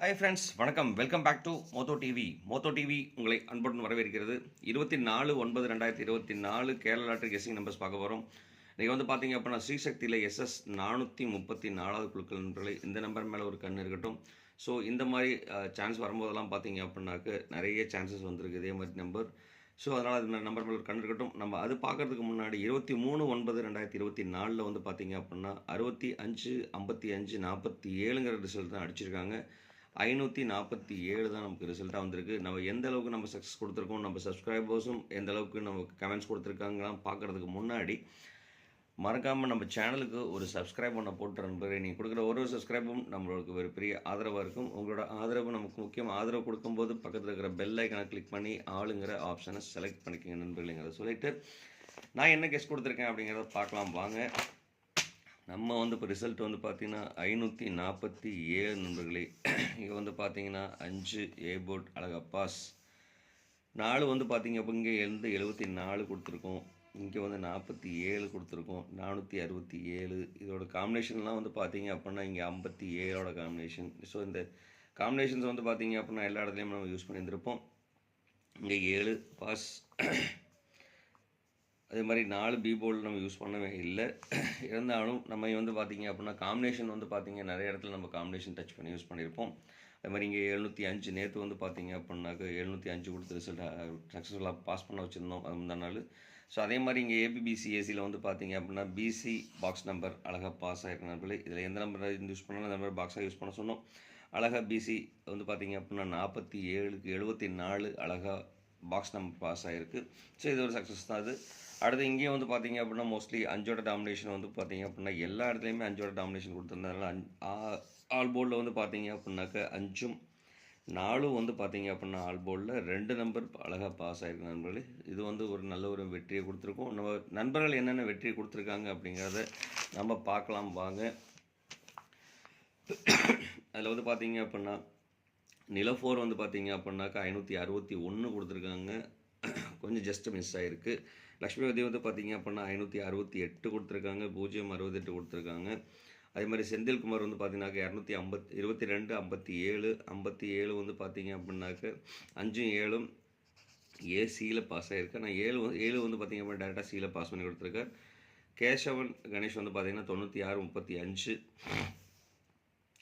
Hi friends வணக்கம். Welcome back to மோத்தோ TV மோத்தோ டிவி உங்களை அன்புடன் வரவேற்கிறது. இருபத்தி நாலு ஒன்பது ரெண்டாயிரத்தி இருபத்தி நாலு கேரளா லாட்டரி கெஸிங் நம்பர்ஸ் பார்க்க போகிறோம் இன்றைக்கி வந்து பார்த்தீங்க அப்படின்னா ஸ்ரீசக்தியில் எஸ்எஸ் நானூற்றி முப்பத்தி நாலாவது குழுக்கள் நண்பர்களே இந்த நம்பர் மேலே ஒரு கண் இருக்கட்டும். ஸோ இந்த மாதிரி சான்ஸ் வரும்போதெல்லாம் பார்த்தீங்க அப்படின்னாக்க நிறைய சான்சஸ் வந்திருக்கு. இதே மாதிரி நம்பர் ஸோ அதனால் அது நம்பர் மேலே ஒரு கண் இருக்கட்டும். நம்ம அது பார்க்கறதுக்கு முன்னாடி இருபத்தி மூணு ஒன்பது ரெண்டாயிரத்தி இருபத்தி நாலில் வந்து பார்த்தீங்க அப்படின்னா அறுபத்தி அஞ்சு ஐம்பத்தி அஞ்சு நாற்பத்தி ஏழுங்கிற ரிசல்ட் தான் அடிச்சிருக்காங்க. ஐநூற்றி நாற்பத்தி ஏழு தான் நமக்கு ரிசல்ட்டாக வந்திருக்கு. நம்ம எந்த அளவுக்கு நம்ம சக்ஸஸ் கொடுத்துருக்கோம் நம்ம சப்ஸ்கிரைபர்ஸும் எந்த அளவுக்கு நம்ம கமெண்ட்ஸ் கொடுத்துருக்காங்கலாம் பார்க்குறதுக்கு முன்னாடி மறக்காமல் நம்ம சேனலுக்கு ஒரு சப்ஸ்கிரைப் பண்ண போட்டு நண்பரே நீங்கள் கொடுக்குற ஒரு ஒரு சப்ஸ்கிரைபும் நம்மளுக்கு ஒரு பெரிய ஆதரவாக இருக்கும். உங்களோட ஆதரவு நமக்கு முக்கியம் ஆதரவு கொடுக்கும்போது பக்கத்தில் இருக்கிற பெல் ஐக்கனை கிளிக் பண்ணி ஆளுங்கிற ஆப்ஷனை செலக்ட் பண்ணிக்கோங்க நண்பர்களேங்கிறத சொல்லிட்டு நான் என்ன கெஸ்ட் கொடுத்துருக்கேன் அப்படிங்கிறத பார்க்கலாம். வாங்க. நம்ம வந்து இப்போ ரிசல்ட் வந்து பார்த்தீங்கன்னா ஐநூற்றி நாற்பத்தி ஏழு நண்பர்களே. இங்கே வந்து பார்த்தீங்கன்னா அஞ்சு ஏ போர்ட் அழகா பாஸ். நாலு வந்து பார்த்தீங்க அப்போ இங்கே எழுந்து எழுபத்தி நாலு கொடுத்துருக்கோம். இங்கே வந்து நாற்பத்தி ஏழு கொடுத்துருக்கோம். நானூற்றி அறுபத்தி ஏழு. இதோட காம்பினேஷன்லாம் வந்து பார்த்தீங்க அப்படின்னா இங்கே ஐம்பத்தி ஏழோட காம்பினேஷன் ஸோ இந்த காம்பினேஷன்ஸ் வந்து பார்த்தீங்க அப்படின்னா எல்லா இடத்துலையும் நம்ம யூஸ் பண்ணியிருந்திருப்போம். இங்கே ஏழு பாஸ். அதே மாதிரி நாலு பி நம்ம யூஸ் பண்ணவே இல்லை. இருந்தாலும் நம்ம வந்து பார்த்தீங்க அப்படின்னா காம்பினேஷன் வந்து பார்த்தீங்க நிறைய இடத்துல நம்ம காம்பினேஷன் டச் பண்ணி யூஸ் பண்ணியிருப்போம் அதே மாதிரி இங்கே எழுநூற்றி அஞ்சு நேற்று வந்து பார்த்தீங்க அப்படின்னாக்க எழுநூற்றி அஞ்சு கொடுத்து ரிசல்ட் சக்ஸஸ்ஃபுல்லாக பாஸ் பண்ண வச்சுருந்தோம் அது முந்தா நாள். ஸோ அதே மாதிரி இங்கே ஏபிபிசி ஏசியில் வந்து பார்த்தீங்க அப்படின்னா பிசி பாக்ஸ் நம்பர் அழகாக பாஸ் ஆகிருக்க நம்பர் இதில் எந்த நம்பர் யூஸ் பண்ணாலும் அந்த நம்பர் பாக்ஸாக யூஸ் பண்ண சொன்னோம். அழகாக பிசி வந்து பார்த்தீங்க அப்படின்னா நாற்பத்தி ஏழுக்கு எழுபத்தி நாலு அழகாக பாக்ஸ் நம்பர் பாஸ் ஆகிருக்கு ஸோ இது ஒரு சக்ஸஸ் தான் அது அடுத்து இங்கேயும் வந்து பார்த்தீங்க அப்படின்னா மோஸ்ட்லி அஞ்சோட டாமினேஷன் வந்து பார்த்தீங்க அப்படின்னா எல்லா இடத்துலையுமே அஞ்சோட டாமினேஷன் கொடுத்துருந்ததுனால அஞ் ஆல் போர்டில் வந்து பார்த்தீங்க அப்படின்னாக்க அஞ்சும் நாலும் வந்து பார்த்தீங்க அப்படின்னா ஆல் போர்டில் ரெண்டு நம்பர் அழகாக பாஸ் ஆகிருக்கு நண்பர்களே. இது வந்து ஒரு நல்ல ஒரு வெற்றியை கொடுத்துருக்கோம். நம்ம நண்பர்கள் என்னென்ன வெற்றியை கொடுத்துருக்காங்க அப்படிங்கிறத நம்ம பார்க்கலாம் வாங்க. அதில் வந்து பார்த்தீங்க அப்படின்னா நிலஃபோர் வந்து பார்த்தீங்க அப்படின்னாக்கா ஐநூற்றி அறுபத்தி ஒன்று கொடுத்துருக்காங்க. கொஞ்சம் ஜஸ்ட் மிஸ் ஆகிருக்கு லக்ஷ்மி உதவி வந்து பார்த்தீங்க அப்படின்னா ஐநூற்றி அறுபத்தி எட்டு கொடுத்துருக்காங்க. பூஜ்ஜியம் அறுபத்தெட்டு கொடுத்துருக்காங்க. அதே மாதிரி செந்தில்குமார் வந்து பார்த்தீங்கன்னாக்க இரநூத்தி ஐம்பத் இருபத்தி ரெண்டு ஐம்பத்தி ஏழு ஐம்பத்தி ஏழு வந்து பார்த்தீங்க அப்படின்னாக்க அஞ்சும் ஏழும் ஏ சியில் பாஸ் ஆகிருக்கு ஆனால் ஏழு ஏழு வந்து பார்த்தீங்க அப்படின்னா டேரெக்டாக சியில் பாஸ் பண்ணி கொடுத்துருக்கார். கேசவன் கணேஷ் வந்து பார்த்தீங்கன்னா தொண்ணூற்றி ஆறு முப்பத்தி அஞ்சு.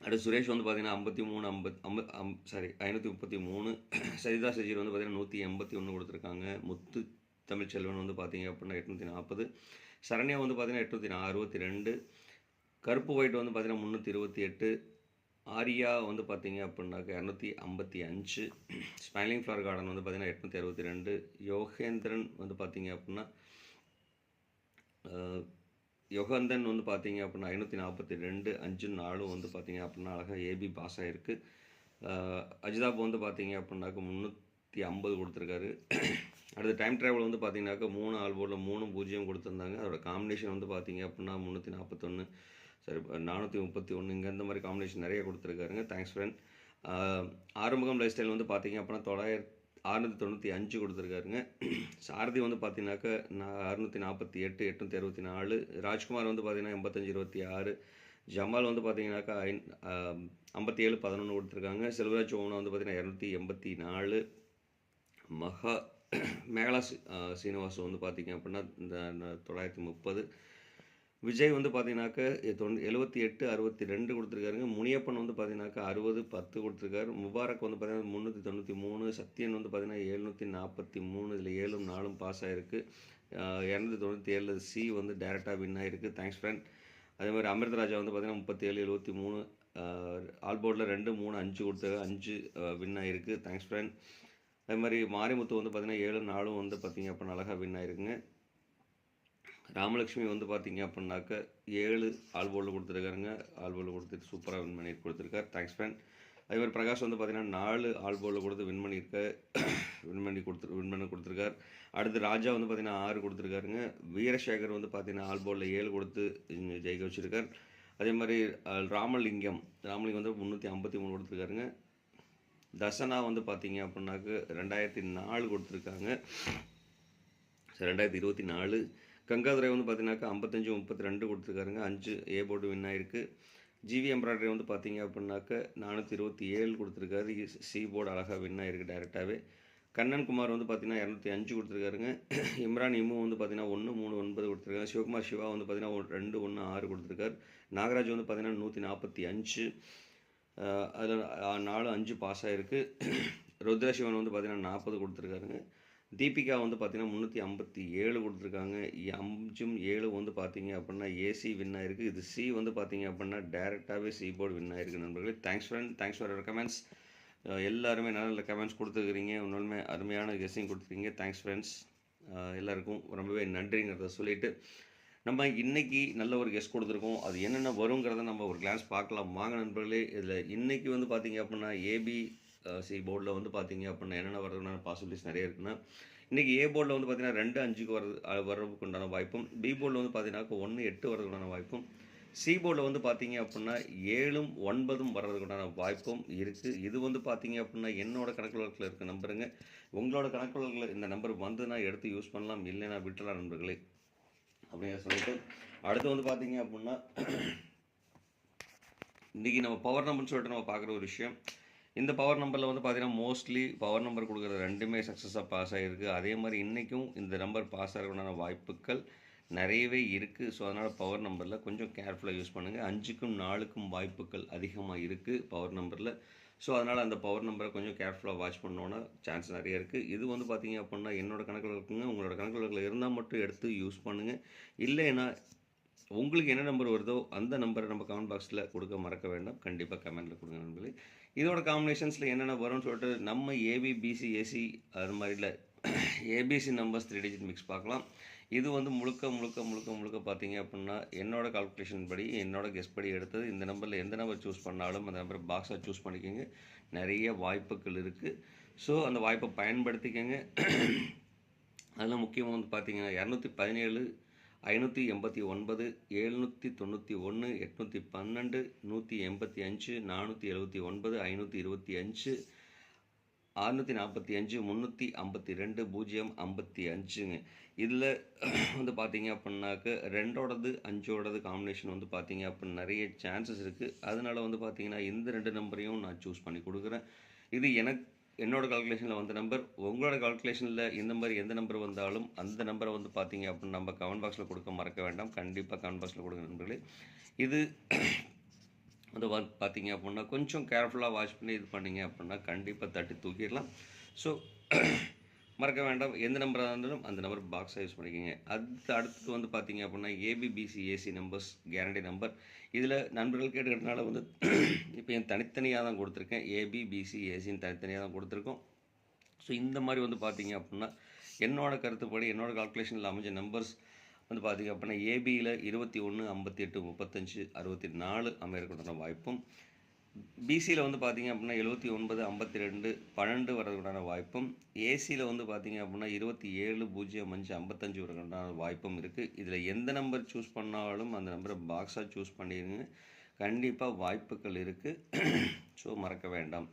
அடுத்து சுரேஷ் வந்து பார்த்தீங்கன்னா ஐம்பத்தி மூணு ஐம்பத் ஐம்பத் அம் சாரி ஐநூற்றி முப்பத்தி மூணு. சரிதா சஜீர் வந்து பார்த்தீங்கன்னா நூற்றி எண்பத்தி ஒன்று கொடுத்துருக்காங்க. முத்து தமிழ்ச்செல்வன் வந்து பார்த்தீங்க அப்படின்னா எட்நூற்றி நாற்பது சரண்யா வந்து பார்த்தீங்கன்னா எட்நூற்றி அறுபத்தி ரெண்டு. கருப்பு ஒயிட் வந்து பார்த்தீங்கன்னா முந்நூற்றி இருபத்தி எட்டு. ஆரியா வந்து பார்த்தீங்க அப்படின்னாக்க இரநூத்தி ஐம்பத்தி அஞ்சு. ஸ்மைலிங் ஃப்ளவர் கார்டன் வந்து பார்த்தீங்கன்னா எட்நூற்றி அறுபத்தி ரெண்டு. யோகேந்திரன் வந்து பார்த்தீங்க அப்படின்னா யுகந்தன் வந்து பார்த்தீங்க அப்படின்னா ஐநூற்றி நாற்பத்தி ரெண்டு அஞ்சு நாலும் வந்து பார்த்தீங்க அப்படின்னா அழகாக ஏபி பாஸ் ஆகிருக்கு அஜிதாப் வந்து பார்த்தீங்க அப்படின்னாக்க முந்நூற்றி ஐம்பது கொடுத்துருக்காரு. அடுத்து டைம் ட்ராவல் வந்து பார்த்தீங்கன்னாக்கா மூணு ஆல் போர்டில் மூணு பூஜ்ஜியம் கொடுத்துருந்தாங்க. அதோட காம்பினேஷன் வந்து பார்த்தீங்க அப்படின்னா முந்நூற்றி நாற்பத்தொன்று சரி நானூற்றி முப்பத்தி ஒன்று இங்கே இந்த மாதிரி காம்பினேஷன் நிறைய கொடுத்துருக்காருங்க. Thanks friend Arumugam lifestyle வந்து பார்த்தீங்க அப்படின்னா தொள்ளாயிரத்தி அறுநூற்றி தொண்ணூற்றி அஞ்சு கொடுத்துருக்காருங்க. சாரதி வந்து பார்த்தீங்கன்னாக்கா நான் அறுநூற்றி நாற்பத்தி எட்டு எட்நூற்றி அறுபத்தி நாலு ராஜ்குமார் வந்து பார்த்தீங்கன்னா எண்பத்தஞ்சு இருபத்தி ஆறு ஜமால் வந்து பார்த்தீங்கன்னாக்கா ஐ ஐம்பத்தி ஏழு பதினொன்று கொடுத்துருக்காங்க. செல்வராஜ் ஓமனா வந்து பார்த்தீங்கன்னா இரநூத்தி எண்பத்தி நாலு மகா மேகலா சீனிவாசன் வந்து பார்த்தீங்க அப்படின்னா இந்த தொள்ளாயிரத்தி முப்பது விஜய் வந்து பார்த்தீங்கன்னாக்க தொண் எழுபத்தி எட்டு அறுபத்தி ரெண்டு கொடுத்துருக்காருங்க. முனியப்பன் வந்து பார்த்தீங்கன்னாக்கா அறுபது பத்து கொடுத்துருக்காரு. முபாரக் வந்து பார்த்தீங்கன்னா முந்நூற்றி தொண்ணூற்றி மூணு. சத்யன் வந்து பார்த்தீங்கன்னா எழுநூற்றி நாற்பத்தி மூணு. இதில் ஏழும் நாலும் பாஸ் ஆகிருக்கு இரநூத்தி தொண்ணூற்றி ஏழு சி வந்து டேரெக்டாக வின் ஆகிருக்கு தேங்க்ஸ் ஃப்ரெண்ட் அதே மாதிரி அமிர்தராஜா வந்து பார்த்தீங்கன்னா முப்பத்தி ஏழு எழுபத்தி மூணு. ஆல் போர்டில் ரெண்டு மூணு அஞ்சு கொடுத்தது அஞ்சு வின் ஆகிருக்கு தேங்க்ஸ் ஃப்ரெண்ட் அதே மாதிரி மாரிமுத்து வந்து பார்த்தீங்கன்னா ஏழு நாலும் வந்து பார்த்தீங்க அப்போ அழகாக வின் ஆகிருக்குங்க ராமலட்சுமி வந்து பார்த்தீங்க அப்படின்னாக்க ஏழு ஆல்போர்டில் கொடுத்துருக்காருங்க. ஆல்போர்டில் கொடுத்துட்டு சூப்பராக வின் பண்ணி கொடுத்துருக்காரு. தேங்க்ஸ் ஃப்ரெண்ட் அதே மாதிரி பிரகாஷ் வந்து பார்த்தீங்கன்னா நாலு ஆல் கொடுத்து வின் பண்ணியிருக்க வின் பண்ணி கொடுத்து வின் பண்ணி கொடுத்துருக்கார். அடுத்து ராஜா வந்து பார்த்தீங்கன்னா ஆறு கொடுத்துருக்காருங்க. வீரசேகர் வந்து பார்த்தீங்கன்னா ஆல்போர்டில் ஏழு கொடுத்து ஜெயிக்க வச்சுருக்கார். அதே மாதிரி ராமலிங்கம் ராமலிங்கம் வந்து முந்நூற்றி ஐம்பத்தி மூணு கொடுத்துருக்காருங்க. தசனா வந்து பார்த்தீங்க அப்படின்னாக்க ரெண்டாயிரத்தி நாலு கொடுத்துருக்காங்க. ரெண்டாயிரத்தி இருபத்தி நாலு கங்காதுரை வந்து பார்த்தீங்கன்னாக்கா ஐம்பத்தஞ்சு முப்பத்தி ரெண்டு கொடுத்துருக்காருங்க. அஞ்சு ஏ போர்டு வின் ஆயிருக்கு. ஜிவி எம்ப்ராய்டரி வந்து பார்த்தீங்க அப்படின்னாக்க நானூற்றி இருபத்தி ஏழு கொடுத்துருக்காரு சி போர்டு அழகாக வின் ஆயிருக்கு டேரெக்டாகவே கண்ணன் குமார் வந்து பார்த்தீங்கன்னா இரநூத்தி அஞ்சு கொடுத்துருக்காருங்க. இம்ரான் இம்மு வந்து பார்த்தீங்கன்னா ஒன்று மூணு ஒன்பது கொடுத்துருக்காங்க. சிவகுமார் சிவா வந்து பார்த்தீங்கன்னா ரெண்டு ஒன்று ஆறு கொடுத்துருக்காரு. நாகராஜ் வந்து பார்த்தீங்கன்னா நூற்றி நாற்பத்தி அஞ்சு அதில் நாலு அஞ்சு பாஸ் ஆகிருக்கு ருத்ரசிவன் வந்து பார்த்தீங்கன்னா நாற்பது கொடுத்துருக்காருங்க. தீபிகா வந்து பார்த்தீங்கன்னா முந்நூற்றி ஐம்பத்தி ஏழு கொடுத்துருக்காங்க. அஞ்சும் ஏழு வந்து பார்த்தீங்க அப்படின்னா ஏசி வின் ஆயிருக்கு. இது சி வந்து பார்த்தீங்க அப்படின்னா டேரெக்டாகவே சி போர்டு வின் ஆயிருக்கு நண்பர்களே. Thanks friend thanks for comments எல்லாருமே நல்ல நல்ல கமெண்ட்ஸ் கொடுத்துருக்குறீங்க. உண்மையுமே அருமையான கெஸ்ஸிங் கொடுத்துருக்கீங்க. தேங்க்ஸ் ஃப்ரெண்ட்ஸ் எல்லாருக்கும் ரொம்பவே நன்றிங்கிறத சொல்லிட்டு நம்ம இன்னைக்கு நல்ல ஒரு கெஸ்ட் கொடுத்துருக்கோம். அது என்னென்ன வருங்கிறத நம்ம ஒரு கிளான்ஸ் பார்க்கலாம். வாங்க நண்பர்களே. இதில் இன்னைக்கு வந்து பார்த்தீங்க அப்படின்னா ஏபி சி போர்டில் வந்து பார்த்தீங்க அப்படின்னா என்னென்ன வர்றதுனால பாசிபிலிட்டிஸ் நிறைய இருக்குன்னா இன்றைக்கி ஏ போர்டில் வந்து பார்த்தீங்கன்னா ரெண்டு அஞ்சுக்கு வர்றது வர்றதுக்கு உண்டான வாய்ப்பும் பி போர்டில் வந்து பார்த்தீங்கன்னா ஒன்று எட்டு வர்றதுக்குண்டான வாய்ப்பும் சி போர்டில் வந்து பார்த்தீங்க அப்படின்னா ஏழும் ஒன்பதும் வர்றதுக்கு உண்டான வாய்ப்பும் இருக்குது இது வந்து பார்த்தீங்க அப்படின்னா என்னோட கணக்கு வழக்கில் இருக்க நம்பருங்க. உங்களோட கணக்கு வழக்கில் இந்த நம்பர் வந்துன்னா எடுத்து யூஸ் பண்ணலாம் இல்லைன்னா விட்டலாம் நண்பர்களே அப்படின்னு சொல்லிட்டு அடுத்து வந்து பார்த்தீங்க அப்படின்னா இன்றைக்கி நம்ம பவர் நம்பர்னு சொல்லிட்டு நம்ம பார்க்குற ஒரு விஷயம் இந்த பவர் நம்பரில் வந்து பார்த்திங்கன்னா மோஸ்ட்லி பவர் நம்பர் கொடுக்குற ரெண்டுமே சக்ஸஸாக பாஸ் ஆகிருக்கு அதே மாதிரி இன்றைக்கும் இந்த நம்பர் பாஸ் ஆகிறதுக்கான வாய்ப்புகள் நிறையவே இருக்குது ஸோ அதனால் பவர் நம்பரில் கொஞ்சம் கேர்ஃபுல்லாக யூஸ் பண்ணுங்கள் அஞ்சுக்கும் நாலுக்கும் வாய்ப்புகள் அதிகமாக இருக்குது பவர் நம்பரில் ஸோ அதனால் அந்த பவர் நம்பரை கொஞ்சம் கேர்ஃபுல்லாக வாட்ச் பண்ணோன்னா சான்ஸ் நிறைய இருக்குது இது வந்து பார்த்தீங்க அப்படின்னா என்னோடய கணக்கில் இருக்குங்க. உங்களோட கணக்கில் இருந்தால் மட்டும் எடுத்து யூஸ் பண்ணுங்கள் இல்லைன்னா உங்களுக்கு என்ன நம்பர் வருதோ அந்த நம்பரை நம்ம கமெண்ட் பாக்ஸில் கொடுக்க மறக்க வேண்டாம். கண்டிப்பாக கமெண்ட்டில் கொடுங்க நண்பர்களே. இதோட காம்பினேஷன்ஸில் என்னென்ன வரும்னு சொல்லிட்டு நம்ம A B B C A C அது மாதிரில A B C numbers three digit mix பார்க்கலாம். இது வந்து முழுக்க முழுக்க முழுக்க முழுக்க பார்த்தீங்க அப்படின்னா என்னோட கால்குலேஷன் படி என்னோட கெஸ் படி எடுத்தது. இந்த நம்பரில் எந்த நம்பர் சூஸ் பண்ணாலும் அந்த நம்பர் பாக்ஸாக சூஸ் பண்ணிக்கோங்க. நிறைய வாய்ப்புகள் இருக்குது ஸோ அந்த வாய்ப்பை பயன்படுத்திக்கோங்க. அதில் முக்கியமாக வந்து பார்த்தீங்கன்னா இரநூத்தி பதினேழு ஐநூற்றி எண்பத்தி ஒன்பது எழுநூற்றி தொண்ணூற்றி ஒன்று எட்நூற்றி பன்னெண்டு நூற்றி எண்பத்தி அஞ்சு நானூற்றி எழுபத்தி ஒன்பது ஐநூற்றி இருபத்தி அஞ்சு அறுநூற்றி நாற்பத்தி அஞ்சு முந்நூற்றி ஐம்பத்தி ரெண்டு பூஜ்ஜியம் ஐம்பத்தி அஞ்சுங்க இதில் வந்து பார்த்தீங்க அப்படின்னாக்க ரெண்டோடது அஞ்சோடது காம்பினேஷன் வந்து பார்த்தீங்க அப்படின்னு நிறைய சான்சஸ் இருக்குது அதனால் வந்து பார்த்தீங்கன்னா இந்த ரெண்டு நம்பரையும் நான் சூஸ் பண்ணி கொடுக்குறேன். இது எனக்கு என்னோட கால்குலேஷனில் வந்த நம்பர் உங்களோட கால்குலேஷனில் இந்த மாதிரி எந்த நம்பர் வந்தாலும் அந்த நம்பரை வந்து பார்த்தீங்க அப்படின்னு நம்ம கமெண்ட் பாக்ஸில் கொடுக்க மறக்க வேண்டாம். கண்டிப்பாக கமெண்ட் பாக்ஸில் கொடுங்க நண்பர்களே. இது வந்து பார்த்தீங்க அப்படின்னா கொஞ்சம் கேர்ஃபுல்லாக வாட்ச் பண்ணி இது பண்ணீங்க அப்படின்னா கண்டிப்பாக தட்டி தூக்கிடலாம். ஸோ மறக்க வேண்டாம். எந்த நம்பராக இருந்தாலும் அந்த நம்பர் பாக்ஸாக யூஸ் பண்ணிக்கோங்க. அடுத்து அடுத்து வந்து பார்த்தீங்க அப்படின்னா A B B C A C numbers guarantee number இதில் நண்பர்கள் கேட்டுக்கிறதுனால வந்து இப்போ என் தனித்தனியாக தான் கொடுத்துருக்கேன். ஏபிபிசி ஏசின்னு தனித்தனியாக தான் கொடுத்துருக்கோம். ஸோ இந்த மாதிரி வந்து பார்த்தீங்க அப்படின்னா என்னோடய கருத்துப்படி என்னோடய கால்குலேஷனில் அமைஞ்ச நம்பர்ஸ் வந்து பார்த்தீங்க அப்படின்னா ஏபியில் இருபத்தி ஒன்று ஐம்பத்தி எட்டு முப்பத்தஞ்சு அறுபத்தி நாலு அமையறதுக்குண்டான வாய்ப்பும் பிசியில் வந்து பார்த்தீங்க அப்படின்னா எழுபத்தி ஒன்பது ஐம்பத்தி ரெண்டு பன்னெண்டு வரதுக்குண்டான வாய்ப்பும் ஏசியில் வந்து பார்த்தீங்க அப்படின்னா இருபத்தி ஏழு பூஜ்ஜியம் அஞ்சு ஐம்பத்தஞ்சு வரதுக்குண்டான வாய்ப்பும் இருக்குது இதில் எந்த நம்பர் சூஸ் பண்ணாலும் அந்த நம்பரை பாக்ஸாக சூஸ் பண்ணிடுங்க. கண்டிப்பாக வாய்ப்புகள் இருக்குது ஸோ மறக்க வேண்டாம்.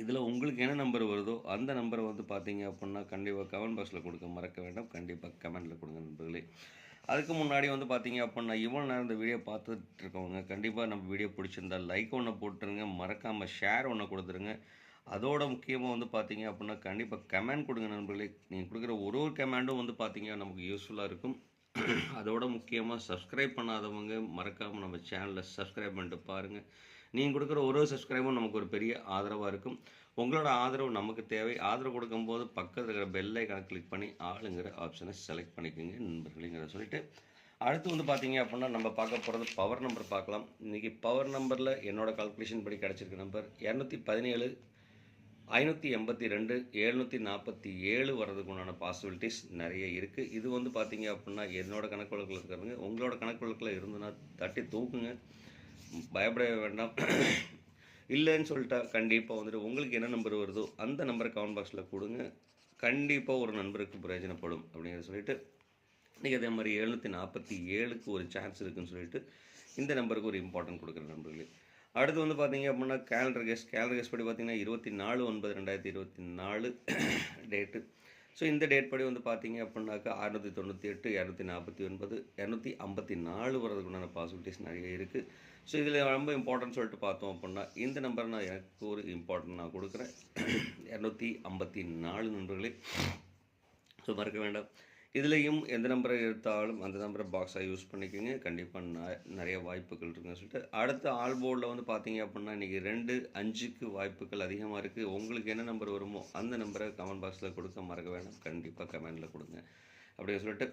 இதில் உங்களுக்கு என்ன நம்பர் வருதோ அந்த நம்பரை வந்து பார்த்தீங்க அப்படின்னா கண்டிப்பாக கமெண்ட் பாக்ஸில் கொடுக்க மறக்க வேண்டாம். கண்டிப்பாக கமெண்ட்டில் கொடுங்க நண்பர்களே. அதுக்கு முன்னாடி வந்து பார்த்தீங்க அப்படின்னா இவ்வளோ நேரம் இந்த வீடியோ பார்த்துட்டு இருக்கவங்க கண்டிப்பாக நம்ம வீடியோ பிடிச்சிருந்தா லைக் ஒன்று போட்டுருங்க மறக்காமல் ஷேர் ஒன்று கொடுத்துருங்க. அதோட முக்கியமாக வந்து பார்த்தீங்க அப்படின்னா கண்டிப்பாக கமெண்ட் கொடுங்க நண்பர்களே. நீங்கள் கொடுக்குற ஒரு ஒரு கமெண்டும் வந்து பார்த்தீங்க நமக்கு யூஸ்ஃபுல்லாக இருக்கும். அதோட முக்கியமாக சப்ஸ்கிரைப் பண்ணாதவங்க மறக்காமல் நம்ம சேனலில் சப்ஸ்கிரைப் பண்ணிட்டு பாருங்கள் நீங்கள் கொடுக்குற ஒரு ஒரு சப்ஸ்கிரைபும் நமக்கு ஒரு பெரிய ஆதரவாக இருக்கும். உங்களோட ஆதரவு நமக்கு தேவை. ஆதரவு கொடுக்கும்போது பக்கத்தில் இருக்கிற பெல் கணக்கு கிளிக் பண்ணி ஆளுங்கிற ஆப்ஷனை செலக்ட் பண்ணிக்கோங்க நண்பர்களேங்கிறத சொல்லிட்டு. அடுத்து வந்து பார்த்தீங்க அப்படின்னா நம்ம பார்க்க போகிறது பவர் நம்பர் பார்க்கலாம். இன்றைக்கி பவர் நம்பரில் என்னோட கால்குலேஷன் படி கிடச்சிருக்க நம்பர் இரநூத்தி பதினேழு ஐநூற்றி எண்பத்தி ரெண்டு எழுநூற்றி நாற்பத்தி ஏழு வர்றதுக்கு உண்டான பாசிபிலிட்டிஸ் நிறைய இருக்குது இது வந்து பார்த்தீங்க அப்படின்னா என்னோட கணக்கு வழக்கில் இருக்கிறவங்க உங்களோட கணக்கு வழக்கில் இருந்ததுன்னா தட்டி தூக்குங்க. பயப்பட வேண்டாம். இல்லைன்னு சொல்லிட்டா கண்டிப்பாக வந்துட்டு உங்களுக்கு என்ன நம்பர் வருதோ அந்த நம்பரை கமெண்ட் பாக்ஸில் கொடுங்க. கண்டிப்பாக ஒரு நண்பருக்கு பிரயோஜனப்படும் அப்படிங்கிறத சொல்லிட்டு இன்றைக்கி அதே மாதிரி எழுநூற்றி நாற்பத்தி ஏழுக்கு ஒரு சான்ஸ் இருக்குதுன்னு சொல்லிட்டு இந்த நம்பருக்கு ஒரு இம்பார்ட்டன்ட் கொடுக்குற நண்பர்களே. அடுத்து வந்து பார்த்தீங்க அப்படின்னா கேலண்டர் கேஸ் கேலண்டர் கேஸ் படி பார்த்தீங்கன்னா இருபத்தி நாலு ஒன்பது ரெண்டாயிரத்தி இருபத்தி நாலு டேட்டு ஸோ இந்த டேட் படி வந்து பார்த்தீங்க அப்படின்னாக்கா அறுநூற்றி தொண்ணூற்றி எட்டு இரநூத்தி நாற்பத்தி ஒன்பது இரநூத்தி ஐம்பத்தி நாலு வரதுக்குண்டான பாசிபிலிட்டிஸ் நிறைய இருக்குது ஸோ இதில் ரொம்ப இம்பார்ட்டன்ட் சொல்லிட்டு பார்த்தோம் அப்படின்னா இந்த நம்பர் நான் எனக்கு ஒரு இம்பார்ட்டன்ட் நான் கொடுக்குறேன். இரநூத்தி ஐம்பத்தி நாலு நண்பர்களே. ஸோ மறக்க வேண்டாம். இதுலேயும் எந்த நம்பரை எடுத்தாலும் அந்த நம்பரை பாக்ஸாக யூஸ் பண்ணிக்கோங்க. கண்டிப்பாக நிறைய வாய்ப்புகள் இருக்குன்னு சொல்லிட்டு. அடுத்த ஆல் போர்டில் வந்து பார்த்தீங்க அப்படின்னா இன்றைக்கி ரெண்டு அஞ்சுக்கு வாய்ப்புகள் அதிகமாக இருக்குது உங்களுக்கு என்ன நம்பர் வருமோ அந்த நம்பரை கமெண்ட் பாக்ஸில் கொடுக்க மறக்க வேண்டாம் கண்டிப்பாக கமெண்டில் கொடுங்க. அப்படின்னு சொல்லிட்டு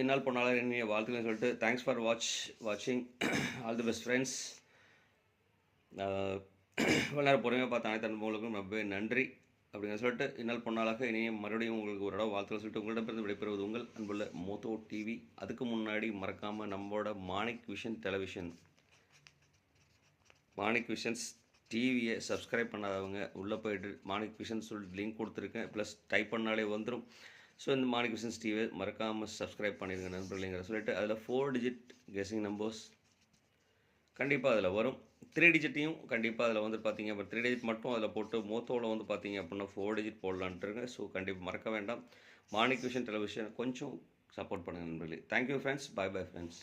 என்னால் போனாலும் என்னைய வாழ்த்துக்கள் சொல்லிட்டு தேங்க்ஸ் ஃபார் வாட்ச் வாட்சிங் ஆல் தி பெஸ்ட் ஃப்ரெண்ட்ஸ் இவ்வளோ நேரம் பொறுமையாக பார்த்த அனைத்து அனுபவங்களுக்கும் ரொம்பவே நன்றி. அப்படின்னு சொல்லிட்டு இன்னல் பொன்னாளாக இனியும் மறுபடியும் உங்களுக்கு ஒரு இடம் வாழ்த்து சொல்லிட்டு உங்களிடமிருந்து விடைபெறுவது உங்கள் அன்புள்ள மோத்தோ டிவி அதுக்கு முன்னாடி மறக்காமல் நம்மளோட Manik vision television Manik visions டிவியை சப்ஸ்கிரைப் பண்ணாதவங்க உள்ளே போயிட்டு மாணிக் விஷன் சொல்லிட்டு லிங்க் கொடுத்துருக்கேன். ப்ளஸ் டைப் பண்ணாலே வந்துடும் ஸோ இந்த மாணிக் விஷன்ஸ் டிவியை மறக்காமல் சப்ஸ்கிரைப் பண்ணிடுங்க நண்பர்களேங்கிற சொல்லிட்டு அதில் ஃபோர் டிஜிட் கெஸிங் நம்பர்ஸ் கண்டிப்பாக அதில் வரும். த்ரீ டிஜிட்டையும் கண்டிப்பாக அதில் வந்து பார்த்தீங்க அப்போ த்ரீ டிஜிட் மட்டும் அதில் போட்டு மோத்தோவில் வந்து பார்த்தீங்க அப்படின்னா ஃபோர் டிஜிட் போடலான்ட்டுருங்க. ஸோ கண்டிப்பாக மறக்க வேண்டாம். மாணிக் விஷன் டெலிவிஷன் கொஞ்சம் சப்போர்ட் பண்ணுங்கள் நண்பர்களே. Thank you friends bye bye friends